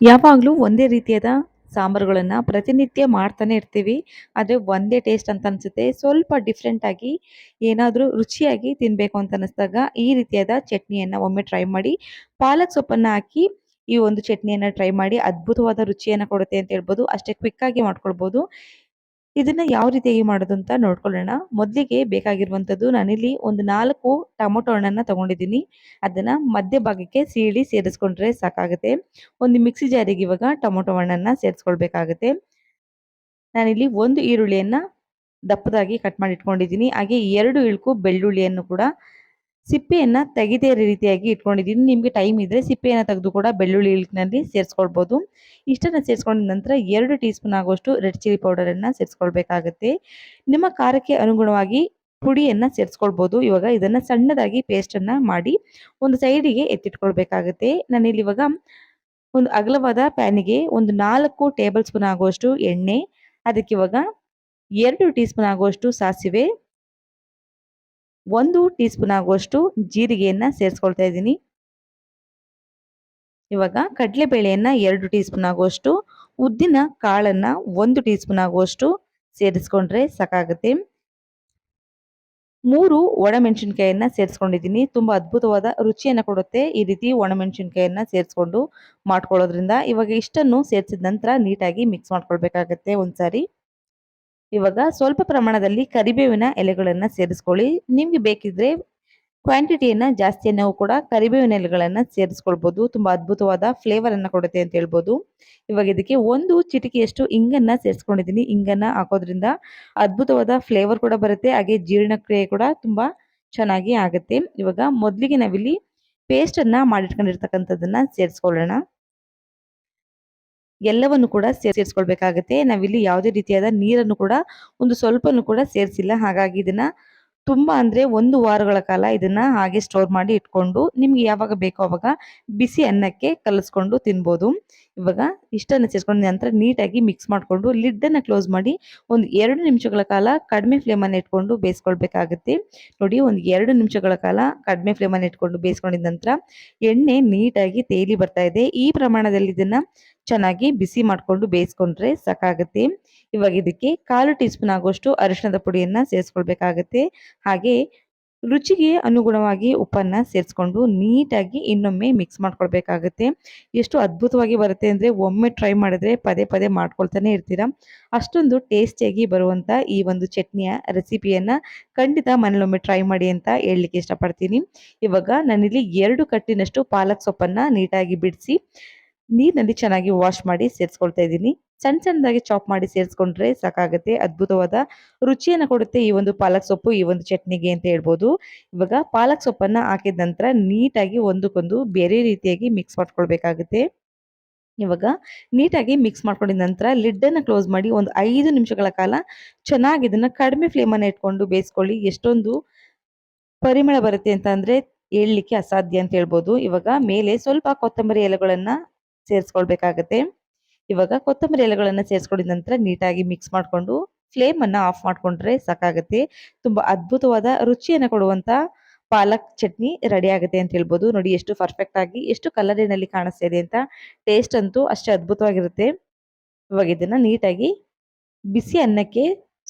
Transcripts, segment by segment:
ಯಾವಾಗಲೂ ಒಂದೇ ರೀತಿಯಾದ ಸಾಂಬಾರುಗಳನ್ನು ಪ್ರತಿನಿತ್ಯ ಮಾಡ್ತಾನೆ ಇರ್ತೀವಿ. ಆದರೆ ಒಂದೇ ಟೇಸ್ಟ್ ಅಂತ ಅನಿಸುತ್ತೆ. ಸ್ವಲ್ಪ ಡಿಫ್ರೆಂಟಾಗಿ ಏನಾದರೂ ರುಚಿಯಾಗಿ ತಿನ್ನಬೇಕು ಅಂತ ಅನ್ನಿಸ್ದಾಗ ಈ ರೀತಿಯಾದ ಚಟ್ನಿಯನ್ನು ಒಮ್ಮೆ ಟ್ರೈ ಮಾಡಿ, ಪಾಲಕ್ ಸೊಪ್ಪನ್ನು ಹಾಕಿ ಈ ಒಂದು ಚಟ್ನಿಯನ್ನು ಟ್ರೈ ಮಾಡಿ, ಅದ್ಭುತವಾದ ರುಚಿಯನ್ನು ಕೊಡುತ್ತೆ ಅಂತ ಹೇಳ್ಬೋದು. ಅಷ್ಟೇ ಕ್ವಿಕ್ಕಾಗಿ ಮಾಡ್ಕೊಳ್ಬೋದು. ಇದನ್ನ ಯಾವ ರೀತಿಯಾಗಿ ಮಾಡೋದು ಅಂತ ನೋಡ್ಕೊಳ್ಳೋಣ. ಮೊದಲಿಗೆ ಬೇಕಾಗಿರುವಂತದ್ದು ನಾನಿಲ್ಲಿ ಒಂದು ನಾಲ್ಕು ಟೊಮೊಟೊ ಹಣ್ಣನ್ನ ತಗೊಂಡಿದ್ದೀನಿ. ಅದನ್ನ ಮಧ್ಯ ಭಾಗಕ್ಕೆ ಸೀಳಿ ಸೇರಿಸ್ಕೊಂಡ್ರೆ ಸಾಕಾಗುತ್ತೆ. ಒಂದು ಮಿಕ್ಸಿ ಜಾರಿಗೆ ಇವಾಗ ಟೊಮೊಟೊ ಹಣ್ಣನ್ನ ಸೇರಿಸ್ಕೊಳ್ಬೇಕಾಗುತ್ತೆ. ನಾನಿಲ್ಲಿ ಒಂದು ಈರುಳ್ಳಿಯನ್ನು ದಪ್ಪದಾಗಿ ಕಟ್ ಮಾಡಿ ಇಟ್ಕೊಂಡಿದ್ದೀನಿ. ಹಾಗೆ ಎರಡು ಇಳ್ಕು ಬೆಳ್ಳುಳ್ಳಿಯನ್ನು ಕೂಡ ಸಿಪ್ಪೆಯನ್ನ ತೆಗೆದೇ ರೀತಿಯಾಗಿ ಇಟ್ಕೊಂಡಿದ್ದೀನಿ. ನಿಮಗೆ ಟೈಮ್ ಇದ್ರೆ ಸಿಪ್ಪೆಯನ್ನು ತೆಗೆದು ಕೂಡ ಬೆಳ್ಳುಳ್ಳಿ ಇಲ್ಕ್ನಲ್ಲಿ ಸೇರಿಸ್ಕೊಳ್ಬೋದು. ಇಷ್ಟನ್ನ ಸೇರಿಸ್ಕೊಂಡ ನಂತರ ಎರಡು ಟೀ ಸ್ಪೂನ್ ಆಗುವಷ್ಟು ರೆಡ್ ಚಿಲ್ಲಿ ಪೌಡರನ್ನು ಸೇರಿಸ್ಕೊಳ್ಬೇಕಾಗುತ್ತೆ. ನಿಮ್ಮ ಖಾರಕ್ಕೆ ಅನುಗುಣವಾಗಿ ಪುಡಿಯನ್ನು ಸೇರಿಸ್ಕೊಳ್ಬೋದು. ಇವಾಗ ಇದನ್ನ ಸಣ್ಣದಾಗಿ ಪೇಸ್ಟನ್ನು ಮಾಡಿ ಒಂದು ಸೈಡಿಗೆ ಎತ್ತಿಟ್ಕೊಳ್ಬೇಕಾಗುತ್ತೆ. ನಾನಿಲ್ಲಿ ಇವಾಗ ಒಂದು ಅಗಲವಾದ ಪ್ಯಾನಿಗೆ ಒಂದು ನಾಲ್ಕು ಟೇಬಲ್ ಸ್ಪೂನ್ ಆಗುವಷ್ಟು ಎಣ್ಣೆ, ಅದಕ್ಕೆ ಇವಾಗ ಎರಡು ಟೀ ಸ್ಪೂನ್ ಆಗುವಷ್ಟು ಸಾಸಿವೆ ಒಂದು ಟೀ ಸ್ಪೂನ್ ಆಗುವಷ್ಟು ಜೀರಿಗೆಯನ್ನು ಸೇರಿಸ್ಕೊಳ್ತಾ ಇದ್ದೀನಿ. ಇವಾಗ ಕಡಲೆಬೇಳೆಯನ್ನ ಎರಡು ಟೀ ಸ್ಪೂನ್ ಆಗುವಷ್ಟು, ಉದ್ದಿನ ಕಾಳನ್ನು ಒಂದು ಟೀ ಸ್ಪೂನ್ ಆಗುವಷ್ಟು ಸೇರಿಸ್ಕೊಂಡ್ರೆ ಸಾಕಾಗುತ್ತೆ. ಮೂರು ಒಣಮೆಣಸಿನ್ಕಾಯನ್ನ ಸೇರಿಸ್ಕೊಂಡಿದ್ದೀನಿ. ತುಂಬ ಅದ್ಭುತವಾದ ರುಚಿಯನ್ನು ಕೊಡುತ್ತೆ ಈ ರೀತಿ ಒಣಮೆಣಸಿನ್ಕಾಯನ್ನ ಸೇರಿಸ್ಕೊಂಡು ಮಾಡ್ಕೊಳ್ಳೋದ್ರಿಂದ. ಇವಾಗ ಇಷ್ಟನ್ನು ಸೇರಿಸಿದ ನಂತರ ನೀಟಾಗಿ ಮಿಕ್ಸ್ ಮಾಡ್ಕೊಳ್ಬೇಕಾಗತ್ತೆ ಒಂದ್ಸಾರಿ. ಇವಾಗ ಸ್ವಲ್ಪ ಪ್ರಮಾಣದಲ್ಲಿ ಕರಿಬೇವಿನ ಎಲೆಗಳನ್ನು ಸೇರಿಸ್ಕೊಳ್ಳಿ. ನಿಮಗೆ ಬೇಕಿದ್ರೆ ಕ್ವಾಂಟಿಟಿಯನ್ನ ನಾವು ಕೂಡ ಕರಿಬೇವಿನ ಎಲೆಗಳನ್ನು ಸೇರಿಸ್ಕೊಳ್ಬೋದು. ತುಂಬಾ ಅದ್ಭುತವಾದ ಫ್ಲೇವರ್ ಅನ್ನ ಕೊಡುತ್ತೆ ಅಂತ ಹೇಳ್ಬೋದು. ಇವಾಗ ಇದಕ್ಕೆ ಒಂದು ಚಿಟಿಕೆಯಷ್ಟು ಇಂಗನ್ನು ಸೇರಿಸ್ಕೊಂಡಿದ್ದೀನಿ. ಇಂಗನ್ನು ಹಾಕೋದ್ರಿಂದ ಅದ್ಭುತವಾದ ಫ್ಲೇವರ್ ಕೂಡ ಬರುತ್ತೆ. ಹಾಗೆ ಜೀರ್ಣಕ್ರಿಯೆ ಕೂಡ ತುಂಬಾ ಚೆನ್ನಾಗಿ ಆಗುತ್ತೆ. ಇವಾಗ ಮೊದಲಿಗೆ ನಾವಿಲ್ಲಿ ಪೇಸ್ಟ್ ಮಾಡಿಟ್ಕೊಂಡಿರ್ತಕ್ಕಂಥದ್ದನ್ನು ಮಾಡಿಟ್ಕೊಂಡಿರ್ತಕ್ಕಂಥದ್ದನ್ನ ಸೇರಿಸ್ಕೊಳ್ಳೋಣ. ಎಲ್ಲವನ್ನು ಕೂಡ ಸೇರಿಸ್ಕೊಳ್ಬೇಕಾಗುತ್ತೆ. ನಾವಿಲ್ಲಿ ಯಾವುದೇ ರೀತಿಯಾದ ನೀರನ್ನು ಕೂಡ ಒಂದು ಸ್ವಲ್ಪನೂ ಕೂಡ ಸೇರಿಸಿಲ್ಲ. ಹಾಗಾಗಿ ಇದನ್ನ ತುಂಬಾ ಅಂದರೆ ಒಂದು ವಾರಗಳ ಕಾಲ ಇದನ್ನು ಹಾಗೆ ಸ್ಟೋರ್ ಮಾಡಿ ಇಟ್ಕೊಂಡು ನಿಮಗೆ ಯಾವಾಗ ಬೇಕೋ ಅವಾಗ ಬಿಸಿ ಅನ್ನಕ್ಕೆ ಕಲಿಸ್ಕೊಂಡು ತಿನ್ಬೋದು. ಇವಾಗ ಇಷ್ಟನ್ನು ಸೇರಿಸ್ಕೊಂಡು ನಂತರ ನೀಟಾಗಿ ಮಿಕ್ಸ್ ಮಾಡಿಕೊಂಡು ಲಿಡ್ಡನ್ನು ಕ್ಲೋಸ್ ಮಾಡಿ ಒಂದು ಎರಡು ನಿಮಿಷಗಳ ಕಾಲ ಕಡಿಮೆ ಫ್ಲೇಮನ್ನು ಇಟ್ಕೊಂಡು ಬೇಯಿಸ್ಕೊಳ್ಬೇಕಾಗುತ್ತೆ. ನೋಡಿ ಒಂದು ಎರಡು ನಿಮಿಷಗಳ ಕಾಲ ಕಡಿಮೆ ಫ್ಲೇಮನ್ನು ಇಟ್ಕೊಂಡು ಬೇಯಿಸ್ಕೊಂಡಿದ ನಂತರ ಎಣ್ಣೆ ನೀಟಾಗಿ ತೇಲಿ ಬರ್ತಾ ಇದೆ. ಈ ಪ್ರಮಾಣದಲ್ಲಿ ಇದನ್ನು ಚೆನ್ನಾಗಿ ಬಿಸಿ ಮಾಡಿಕೊಂಡು ಬೇಯಿಸ್ಕೊಂಡ್ರೆ ಸಾಕಾಗುತ್ತೆ. ಇವಾಗ ಇದಕ್ಕೆ ಕಾಲು ಟೀ ಸ್ಪೂನ್ ಆಗುವಷ್ಟು ಅರಿಶಿನದ ಪುಡಿಯನ್ನು ಸೇರಿಸ್ಕೊಳ್ಬೇಕಾಗತ್ತೆ. ಹಾಗೆ ರುಚಿಗೆ ಅನುಗುಣವಾಗಿ ಉಪ್ಪನ್ನು ಸೇರಿಸ್ಕೊಂಡು ನೀಟಾಗಿ ಇನ್ನೊಮ್ಮೆ ಮಿಕ್ಸ್ ಮಾಡ್ಕೊಳ್ಬೇಕಾಗುತ್ತೆ. ಎಷ್ಟು ಅದ್ಭುತವಾಗಿ ಬರುತ್ತೆ ಅಂದರೆ ಒಮ್ಮೆ ಟ್ರೈ ಮಾಡಿದ್ರೆ ಪದೇ ಪದೇ ಮಾಡ್ಕೊಳ್ತಾನೆ ಇರ್ತೀರ. ಅಷ್ಟೊಂದು ಟೇಸ್ಟಿಯಾಗಿ ಬರುವಂಥ ಈ ಒಂದು ಚಟ್ನಿಯ ರೆಸಿಪಿಯನ್ನು ಖಂಡಿತ ಮನೇಲೊಮ್ಮೆ ಟ್ರೈ ಮಾಡಿ ಅಂತ ಹೇಳಲಿಕ್ಕೆ ಇಷ್ಟಪಡ್ತೀನಿ. ಇವಾಗ ನಾನಿಲ್ಲಿ ಎರಡು ಕಟ್ಟಿನಷ್ಟು ಪಾಲಕ್ ಸೊಪ್ಪನ್ನು ನೀಟಾಗಿ ಬಿಡಿಸಿ ನೀರಿನಲ್ಲಿ ಚೆನ್ನಾಗಿ ವಾಶ್ ಮಾಡಿ ಸೇರಿಸ್ಕೊಳ್ತಾ ಇದ್ದೀನಿ. ಸಣ್ಣ ಸಣ್ಣದಾಗಿ ಚಾಪ್ ಮಾಡಿ ಸೇರಿಸ್ಕೊಂಡ್ರೆ ಸಾಕಾಗುತ್ತೆ, ಅದ್ಭುತವಾದ ರುಚಿಯನ್ನು ಕೊಡುತ್ತೆ ಈ ಒಂದು ಪಾಲಕ್ ಸೊಪ್ಪು, ಈ ಒಂದು ಚಟ್ನಿಗೆ ಅಂತ ಹೇಳ್ಬೋದು. ಇವಾಗ ಪಾಲಕ್ ಸೊಪ್ಪನ್ನ ಹಾಕಿದ ನಂತರ ನೀಟಾಗಿ ಒಂದಕ್ಕೊಂದು ಬೇರೆ ರೀತಿಯಾಗಿ ಮಿಕ್ಸ್ ಮಾಡ್ಕೊಳ್ಬೇಕಾಗುತ್ತೆ. ಇವಾಗ ನೀಟಾಗಿ ಮಿಕ್ಸ್ ಮಾಡ್ಕೊಂಡಿದ ನಂತರ ಲಿಡ್ಡನ್ನು ಕ್ಲೋಸ್ ಮಾಡಿ ಒಂದು ಐದು ನಿಮಿಷಗಳ ಕಾಲ ಚೆನ್ನಾಗಿ ಇದನ್ನು ಕಡಿಮೆ ಫ್ಲೇಮನ್ನು ಇಟ್ಕೊಂಡು ಬೇಯಿಸ್ಕೊಳ್ಳಿ. ಎಷ್ಟೊಂದು ಪರಿಮಳ ಬರುತ್ತೆ ಅಂತ ಅಂದರೆ ಹೇಳಲಿಕ್ಕೆ ಅಸಾಧ್ಯ ಅಂತ ಹೇಳ್ಬೋದು. ಇವಾಗ ಮೇಲೆ ಸ್ವಲ್ಪ ಕೊತ್ತಂಬರಿ ಎಲೆಗಳನ್ನು ಸೇರಿಸ್ಕೊಳ್ಬೇಕಾಗತ್ತೆ. ಇವಾಗ ಕೊತ್ತಂಬರಿ ಎಲೆಗಳನ್ನು ಸೇರಿಸ್ಕೊಂಡಿದ ನಂತರ ನೀಟಾಗಿ ಮಿಕ್ಸ್ ಮಾಡಿಕೊಂಡು ಫ್ಲೇಮ್ ಅನ್ನ ಆಫ್ ಮಾಡಿಕೊಂಡ್ರೆ ಸಾಕಾಗುತ್ತೆ. ತುಂಬಾ ಅದ್ಭುತವಾದ ರುಚಿಯನ್ನು ಕೊಡುವಂತ ಪಾಲಕ್ ಚಟ್ನಿ ರೆಡಿ ಆಗುತ್ತೆ ಅಂತ ಹೇಳ್ಬೋದು. ನೋಡಿ ಎಷ್ಟು ಪರ್ಫೆಕ್ಟ್ ಆಗಿ ಎಷ್ಟು ಕಲರಿನಲ್ಲಿ ಕಾಣಿಸ್ತಾ ಇದೆ ಅಂತ ಟೇಸ್ಟ್ ಅಂತೂ ಅಷ್ಟೇ ಅದ್ಭುತವಾಗಿರುತ್ತೆ. ಇವಾಗ ಇದನ್ನ ನೀಟಾಗಿ ಬಿಸಿ ಅನ್ನಕ್ಕೆ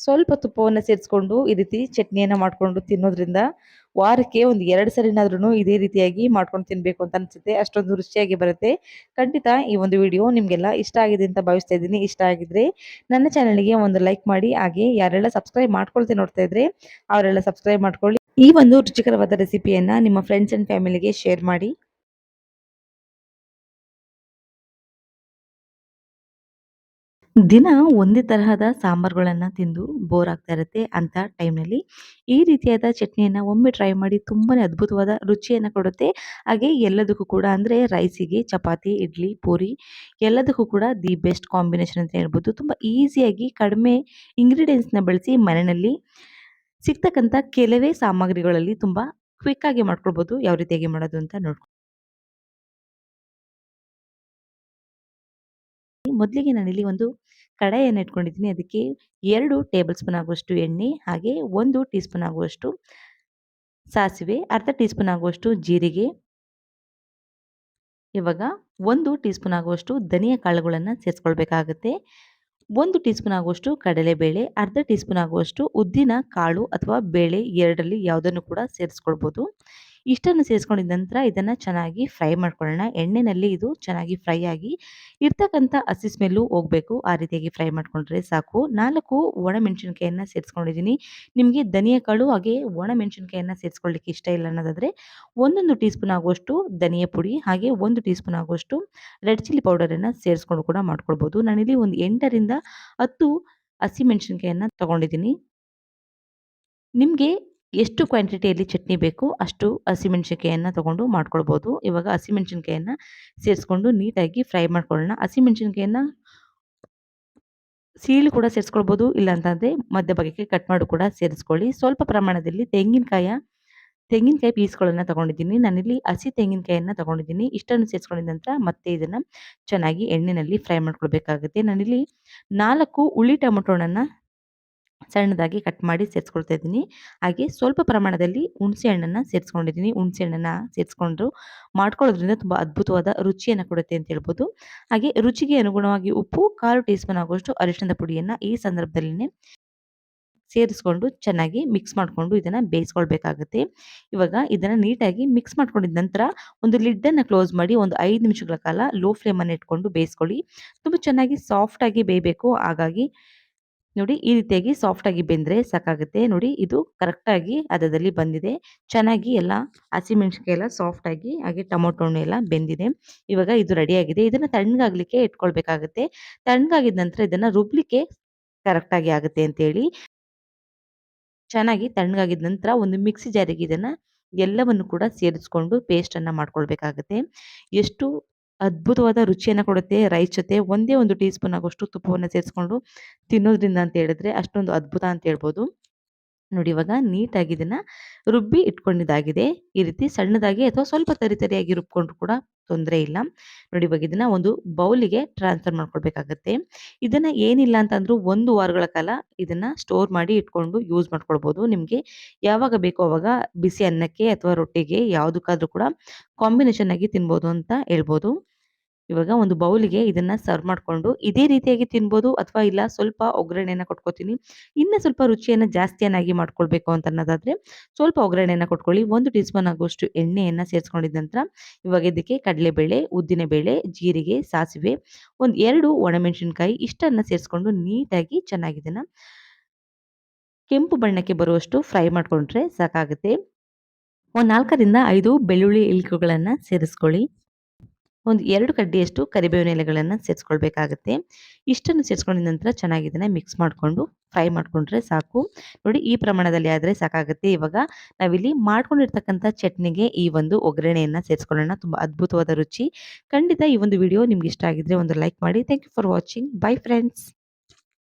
ಸ್ವಲ್ಪ ತುಪ್ಪವನ್ನು ಸೇರಿಸ್ಕೊಂಡು ಈ ರೀತಿ ಚಟ್ನಿಯನ್ನು ಮಾಡಿಕೊಂಡು ತಿನ್ನೋದ್ರಿಂದ ವಾರಕ್ಕೆ ಒಂದು ಎರಡು ಸರಿನಾದ್ರೂ ಇದೇ ರೀತಿಯಾಗಿ ಮಾಡ್ಕೊಂಡು ತಿನ್ನಬೇಕು ಅಂತ ಅನಿಸುತ್ತೆ. ಅಷ್ಟೊಂದು ರುಚಿಯಾಗಿ ಬರುತ್ತೆ. ಖಂಡಿತ ಈ ಒಂದು ವಿಡಿಯೋ ನಿಮಗೆಲ್ಲ ಇಷ್ಟ ಆಗಿದೆ ಅಂತ ಭಾವಿಸ್ತಾ ಇದ್ದೀನಿ. ಇಷ್ಟ ಆಗಿದ್ರೆ ನನ್ನ ಚಾನಲ್ಗೆ ಒಂದು ಲೈಕ್ ಮಾಡಿ, ಹಾಗೆ ಯಾರೆಲ್ಲ ಸಬ್ಸ್ಕ್ರೈಬ್ ಮಾಡ್ಕೊಳ್ತೀನಿ ನೋಡ್ತಾ ಇದ್ರೆ ಅವರೆಲ್ಲ ಸಬ್ಸ್ಕ್ರೈಬ್ ಮಾಡ್ಕೊಳ್ಳಿ. ಈ ಒಂದು ರುಚಿಕರವಾದ ರೆಸಿಪಿಯನ್ನು ನಿಮ್ಮ ಫ್ರೆಂಡ್ಸ್ ಆ್ಯಂಡ್ ಫ್ಯಾಮಿಲಿಗೆ ಶೇರ್ ಮಾಡಿ. ದಿನ ಒಂದೇ ತರಹದ ಸಾಂಬಾರ್ಗಳನ್ನು ತಿಂದು ಬೋರ್ ಆಗ್ತಾ ಇರುತ್ತೆ ಅಂತ ಟೈಮ್ನಲ್ಲಿ. ಈ ರೀತಿಯಾದ ಚಟ್ನಿಯನ್ನು ಒಮ್ಮೆ ಟ್ರೈ ಮಾಡಿ ತುಂಬಾ ಅದ್ಭುತವಾದ ರುಚಿಯನ್ನು ಕೊಡುತ್ತೆ. ಹಾಗೆ ಎಲ್ಲದಕ್ಕೂ ಕೂಡ ಅಂದರೆ ರೈಸಿಗೆ ಚಪಾತಿ, ಇಡ್ಲಿ, ಪೂರಿ ಎಲ್ಲದಕ್ಕೂ ಕೂಡ ದಿ ಬೆಸ್ಟ್ ಕಾಂಬಿನೇಷನ್ ಅಂತ ಹೇಳ್ಬೋದು. ತುಂಬ ಈಸಿಯಾಗಿ ಕಡಿಮೆ ಇಂಗ್ರೀಡಿಯೆಂಟ್ಸ್ನ ಬಳಸಿ ಮನೆಯಲ್ಲಿ ಸಿಗ್ತಕ್ಕಂಥ ಕೆಲವೇ ಸಾಮಗ್ರಿಗಳಲ್ಲಿ ತುಂಬ ಕ್ವಿಕ್ಕಾಗಿ ಮಾಡ್ಕೊಳ್ಬೋದು. ಯಾವ ರೀತಿಯಾಗಿ ಮಾಡೋದು ಅಂತ ನೋಡ್ಕೊಂಡು ಮೊದಲಿಗೆ ನಾನಿಲ್ಲಿ ಒಂದು ಕಡಾಯನ್ನು ಇಟ್ಕೊಂಡಿದ್ದೀನಿ. ಅದಕ್ಕೆ ಎರಡು ಟೇಬಲ್ ಸ್ಪೂನ್ ಆಗುವಷ್ಟು ಎಣ್ಣೆ, ಹಾಗೆ ಒಂದು ಟೀ ಸ್ಪೂನ್ ಆಗುವಷ್ಟು ಸಾಸಿವೆ, ಅರ್ಧ ಟೀ ಸ್ಪೂನ್ ಆಗುವಷ್ಟು ಜೀರಿಗೆ, ಇವಾಗ ಒಂದು ಟೀ ಸ್ಪೂನ್ ಆಗುವಷ್ಟು ಧನಿಯ ಕಾಳುಗಳನ್ನು ಸೇರಿಸ್ಕೊಳ್ಬೇಕಾಗುತ್ತೆ. ಒಂದು ಟೀ ಸ್ಪೂನ್ ಆಗುವಷ್ಟು ಕಡಲೆಬೇಳೆ, ಅರ್ಧ ಟೀ ಸ್ಪೂನ್ ಆಗುವಷ್ಟು ಉದ್ದಿನ ಕಾಳು ಅಥವಾ ಬೇಳೆ ಎರಡರಲ್ಲಿ ಯಾವುದನ್ನು ಕೂಡ ಸೇರಿಸ್ಕೊಳ್ಬೋದು. ಇಷ್ಟನ್ನು ಸೇರಿಸ್ಕೊಂಡಿದ ನಂತರ ಇದನ್ನು ಚೆನ್ನಾಗಿ ಫ್ರೈ ಮಾಡ್ಕೊಳ್ಳೋಣ. ಎಣ್ಣೆಯಲ್ಲಿ ಇದು ಚೆನ್ನಾಗಿ ಫ್ರೈ ಆಗಿ ಇರ್ತಕ್ಕಂಥ ಹಸಿ ಸ್ಮೆಲ್ಲು ಹೋಗಬೇಕು. ಆ ರೀತಿಯಾಗಿ ಫ್ರೈ ಮಾಡ್ಕೊಂಡ್ರೆ ಸಾಕು. ನಾಲ್ಕು ಒಣಮೆಣಸಿನ್ಕಾಯನ್ನು ಸೇರಿಸ್ಕೊಂಡಿದ್ದೀನಿ. ನಿಮಗೆ ಧನಿಯಾ ಕಾಳು ಹಾಗೆ ಒಣಮೆಣಸಿನ್ಕಾಯನ್ನು ಸೇರಿಸ್ಕೊಳ್ಳಿಕ್ಕೆ ಇಷ್ಟ ಇಲ್ಲ ಅನ್ನೋದಾದರೆ ಒಂದೊಂದು ಟೀ ಸ್ಪೂನ್ ಆಗುವಷ್ಟು ಧನಿಯಾ ಪುಡಿ ಹಾಗೆ ಒಂದು ಟೀ ಸ್ಪೂನ್ ಆಗುವಷ್ಟು ರೆಡ್ ಚಿಲ್ಲಿ ಪೌಡರನ್ನು ಸೇರಿಸ್ಕೊಂಡು ಕೂಡ ಮಾಡ್ಕೊಳ್ಬೋದು. ನಾನಿಲ್ಲಿ ಒಂದು ಎಂಟರಿಂದ ಹತ್ತು ಹಸಿಮೆಣಸಿನ್ಕಾಯನ್ನು ತೊಗೊಂಡಿದ್ದೀನಿ. ನಿಮಗೆ ಎಷ್ಟು ಕ್ವಾಂಟಿಟಿಯಲ್ಲಿ ಚಟ್ನಿ ಬೇಕು ಅಷ್ಟು ಹಸಿಮೆಣ್ಸಿನ್ಕಾಯನ್ನು ತೊಗೊಂಡು ಮಾಡ್ಕೊಳ್ಬೋದು. ಇವಾಗ ಹಸಿಮೆಣ್ಸಿನ್ಕಾಯನ್ನು ಸೇರಿಸ್ಕೊಂಡು ನೀಟಾಗಿ ಫ್ರೈ ಮಾಡ್ಕೊಳ್ಳೋಣ. ಹಸಿಮೆಣ್ಸಿನ್ಕಾಯನ್ನು ಸೀಳು ಕೂಡ ಸೇರಿಸ್ಕೊಳ್ಬೋದು ಇಲ್ಲ ಅಂತಂದರೆ ಮಧ್ಯ ಭಾಗಕ್ಕೆ ಕಟ್ ಮಾಡು ಕೂಡ ಸೇರಿಸ್ಕೊಳ್ಳಿ. ಸ್ವಲ್ಪ ಪ್ರಮಾಣದಲ್ಲಿ ತೆಂಗಿನಕಾಯ, ತೆಂಗಿನಕಾಯಿ ಪೀಸ್ಗಳನ್ನು ತೊಗೊಂಡಿದ್ದೀನಿ. ನಾನಿಲ್ಲಿ ಹಸಿ ತೆಂಗಿನಕಾಯನ್ನು ತೊಗೊಂಡಿದ್ದೀನಿ. ಇಷ್ಟನ್ನು ಸೇರಿಸ್ಕೊಂಡಿದ ನಂತರ ಮತ್ತೆ ಇದನ್ನು ಚೆನ್ನಾಗಿ ಎಣ್ಣೆಯಲ್ಲಿ ಫ್ರೈ ಮಾಡ್ಕೊಳ್ಬೇಕಾಗುತ್ತೆ. ನಾನಿಲ್ಲಿ ನಾಲ್ಕು ಹುಳಿ ಟೊಮೊಟೊಣನ್ನು ಸಣ್ಣದಾಗಿ ಕಟ್ ಮಾಡಿ ಸೇರಿಸ್ಕೊಳ್ತಾ ಇದ್ದೀನಿ. ಹಾಗೆ ಸ್ವಲ್ಪ ಪ್ರಮಾಣದಲ್ಲಿ ಹುಣಸೆ ಹಣ್ಣನ್ನು ಸೇರಿಸ್ಕೊಂಡಿದ್ದೀನಿ. ಹುಣಸೆ ಹಣ್ಣನ್ನು ಸೇರಿಸ್ಕೊಂಡು ಮಾಡ್ಕೊಳ್ಳೋದ್ರಿಂದ ತುಂಬ ಅದ್ಭುತವಾದ ರುಚಿಯನ್ನು ಕೊಡುತ್ತೆ ಅಂತ ಹೇಳ್ಬೋದು. ಹಾಗೆ ರುಚಿಗೆ ಅನುಗುಣವಾಗಿ ಉಪ್ಪು, ಕಾಲು ಟೀ ಸ್ಪೂನ್ ಆಗುವಷ್ಟು ಅರಿಶಿಣದ ಪುಡಿಯನ್ನು ಈ ಸಂದರ್ಭದಲ್ಲಿನೇ ಸೇರಿಸ್ಕೊಂಡು ಚೆನ್ನಾಗಿ ಮಿಕ್ಸ್ ಮಾಡಿಕೊಂಡು ಇದನ್ನು ಬೇಯಿಸ್ಕೊಳ್ಬೇಕಾಗುತ್ತೆ. ಇವಾಗ ಇದನ್ನು ನೀಟಾಗಿ ಮಿಕ್ಸ್ ಮಾಡ್ಕೊಂಡಿದ ನಂತರ ಒಂದು ಲಿಡ್ಡನ್ನು ಕ್ಲೋಸ್ ಮಾಡಿ ಒಂದು ಐದು ನಿಮಿಷಗಳ ಕಾಲ ಲೋ ಫ್ಲೇಮನ್ನು ಇಟ್ಕೊಂಡು ಬೇಯಿಸ್ಕೊಳ್ಳಿ. ತುಂಬ ಚೆನ್ನಾಗಿ ಸಾಫ್ಟಾಗಿ ಬೇಯಬೇಕು. ಹಾಗಾಗಿ ನೋಡಿ ಈ ರೀತಿಯಾಗಿ ಸಾಫ್ಟಾಗಿ ಬೆಂದರೆ ಸಾಕಾಗುತ್ತೆ. ನೋಡಿ ಇದು ಕರೆಕ್ಟಾಗಿ ಅದರಲ್ಲಿ ಬಂದಿದೆ. ಚೆನ್ನಾಗಿ ಎಲ್ಲ ಹಸಿಮೆಣ್ಸಿಕಾಯಿ ಎಲ್ಲ ಸಾಫ್ಟಾಗಿ ಹಾಗೆ ಟೊಮೊಟೊ ಹಣ್ಣು ಎಲ್ಲ ಬೆಂದಿದೆ. ಇವಾಗ ಇದು ರೆಡಿಯಾಗಿದೆ ಇದನ್ನು ತಣ್ಣಗಾಗಲಿಕ್ಕೆ ಇಟ್ಕೊಳ್ಬೇಕಾಗುತ್ತೆ. ತಣ್ಣಗಾಗಿದ ನಂತರ ಇದನ್ನು ರುಬ್ಲಿಕ್ಕೆ ಕರೆಕ್ಟಾಗಿ ಆಗುತ್ತೆ ಅಂತೇಳಿ. ಚೆನ್ನಾಗಿ ತಣ್ಣಗಾಗಿದ ನಂತರ ಒಂದು ಮಿಕ್ಸಿ ಜಾರಿಗೆ ಇದನ್ನು ಎಲ್ಲವನ್ನು ಕೂಡ ಸೇರಿಸ್ಕೊಂಡು ಪೇಸ್ಟನ್ನು ಮಾಡ್ಕೊಳ್ಬೇಕಾಗುತ್ತೆ. ಎಷ್ಟು ಅದ್ಭುತವಾದ ರುಚಿಯನ್ನು ಕೊಡುತ್ತೆ, ರೈಸ್ ಜೊತೆ. ಒಂದೇ ಒಂದು ಟೀ ಸ್ಪೂನ್ ಆಗೋಷ್ಟು ತುಪ್ಪವನ್ನು ಸೇರಿಸ್ಕೊಂಡು ತಿನ್ನೋದ್ರಿಂದ ಅಂತ ಹೇಳಿದ್ರೆ ಅಷ್ಟೊಂದು ಅದ್ಭುತ ಅಂತ ಹೇಳ್ಬೋದು. ನೋಡಿ, ಇವಾಗ ನೀಟಾಗಿ ಇದನ್ನು ರುಬ್ಬಿ ಇಟ್ಕೊಂಡಿದ್ದಾಗಿದೆ. ಈ ರೀತಿ ಸಣ್ಣದಾಗಿ ಅಥವಾ ಸ್ವಲ್ಪ ತರಿ ತರಿಯಾಗಿ ರುಬ್ಕೊಂಡ್ರು ಕೂಡ ತೊಂದರೆ ಇಲ್ಲ. ನೋಡಿ, ಇವಾಗ ಇದನ್ನ ಒಂದು ಬೌಲಿಗೆ ಟ್ರಾನ್ಸ್ಫರ್ ಮಾಡ್ಕೊಳ್ಬೇಕಾಗತ್ತೆ ಇದನ್ನ ಏನಿಲ್ಲ ಅಂತಂದ್ರೂ ಒಂದು ವಾರಗಳ ಕಾಲ ಇದನ್ನ ಸ್ಟೋರ್ ಮಾಡಿ ಇಟ್ಕೊಂಡು ಯೂಸ್ ಮಾಡ್ಕೊಳ್ಬೋದು. ನಿಮಗೆ ಯಾವಾಗ ಬೇಕೋ ಅವಾಗ ಬಿಸಿ ಅನ್ನಕ್ಕೆ ಅಥವಾ ರೊಟ್ಟಿಗೆ ಯಾವುದಕ್ಕಾದ್ರೂ ಕೂಡ ಕಾಂಬಿನೇಷನ್ ಆಗಿ ತಿನ್ಬೋದು ಅಂತ ಹೇಳ್ಬೋದು. ಇವಾಗ ಒಂದು ಬೌಲ್ಗೆ ಇದನ್ನ ಸರ್ವ್ ಮಾಡಿಕೊಂಡು ಇದೇ ರೀತಿಯಾಗಿ ತಿನ್ಬೋದು ಅಥವಾ ಇಲ್ಲ ಸ್ವಲ್ಪ ಒಗ್ಗರಣೆಯನ್ನು ಕೊಟ್ಕೋತೀನಿ. ಇನ್ನು ಸ್ವಲ್ಪ ರುಚಿಯನ್ನು ಜಾಸ್ತಿಯನ್ನಾಗಿ ಮಾಡ್ಕೊಳ್ಬೇಕು ಅಂತ ಅನ್ನೋದಾದರೆ ಸ್ವಲ್ಪ ಒಗ್ಗರಣೆಯನ್ನು ಕೊಟ್ಕೊಳ್ಳಿ. ಒಂದು ಟೀ ಸ್ಪೂನ್ ಆಗುವಷ್ಟು ಎಣ್ಣೆಯನ್ನು ಸೇರಿಸ್ಕೊಂಡಿದ ನಂತರ ಇವಾಗ ಇದಕ್ಕೆ ಕಡಲೆಬೇಳೆ, ಉದ್ದಿನಬೇಳೆ, ಜೀರಿಗೆ, ಸಾಸಿವೆ, ಒಂದು ಎರಡು ಒಣಮೆಣಸಿನ್ಕಾಯಿ ಇಷ್ಟನ್ನು ಸೇರಿಸ್ಕೊಂಡು ನೀಟಾಗಿ ಚೆನ್ನಾಗಿದನ್ನು ಕೆಂಪು ಬಣ್ಣಕ್ಕೆ ಬರುವಷ್ಟು ಫ್ರೈ ಮಾಡಿಕೊಂಡ್ರೆ ಸಾಕಾಗುತ್ತೆ. ಒಂದು ನಾಲ್ಕರಿಂದ ಐದು ಬೆಳ್ಳುಳ್ಳಿ ಇಲ್ಕುಗಳನ್ನು ಸೇರಿಸ್ಕೊಳ್ಳಿ. ಒಂದು ಎರಡು ಕಡ್ಡಿಯಷ್ಟು ಕರಿಬೇವಿನ ಎಲೆಗಳನ್ನು ಸೇರಿಸ್ಕೊಳ್ಬೇಕಾಗುತ್ತೆ. ಇಷ್ಟನ್ನು ಸೇರಿಸ್ಕೊಂಡಿದ ನಂತರ ಚೆನ್ನಾಗಿ ಇದನ್ನು ಮಿಕ್ಸ್ ಮಾಡಿಕೊಂಡು ಫ್ರೈ ಮಾಡಿಕೊಂಡ್ರೆ ಸಾಕು. ನೋಡಿ ಈ ಪ್ರಮಾಣದಲ್ಲಿ ಆದರೆ ಸಾಕಾಗುತ್ತೆ. ಇವಾಗ ನಾವಿಲ್ಲಿ ಮಾಡ್ಕೊಂಡಿರ್ತಕ್ಕಂಥ ಚಟ್ನಿಗೆ ಈ ಒಂದು ಒಗ್ಗರಣೆಯನ್ನು ಸೇರಿಸ್ಕೊಳ್ಳೋಣ. ತುಂಬ ಅದ್ಭುತವಾದ ರುಚಿ. ಖಂಡಿತ ಈ ಒಂದು ವಿಡಿಯೋ ನಿಮ್ಗೆ ಇಷ್ಟ ಆಗಿದ್ರೆ ಒಂದು ಲೈಕ್ ಮಾಡಿ. Thank you for watching bye friends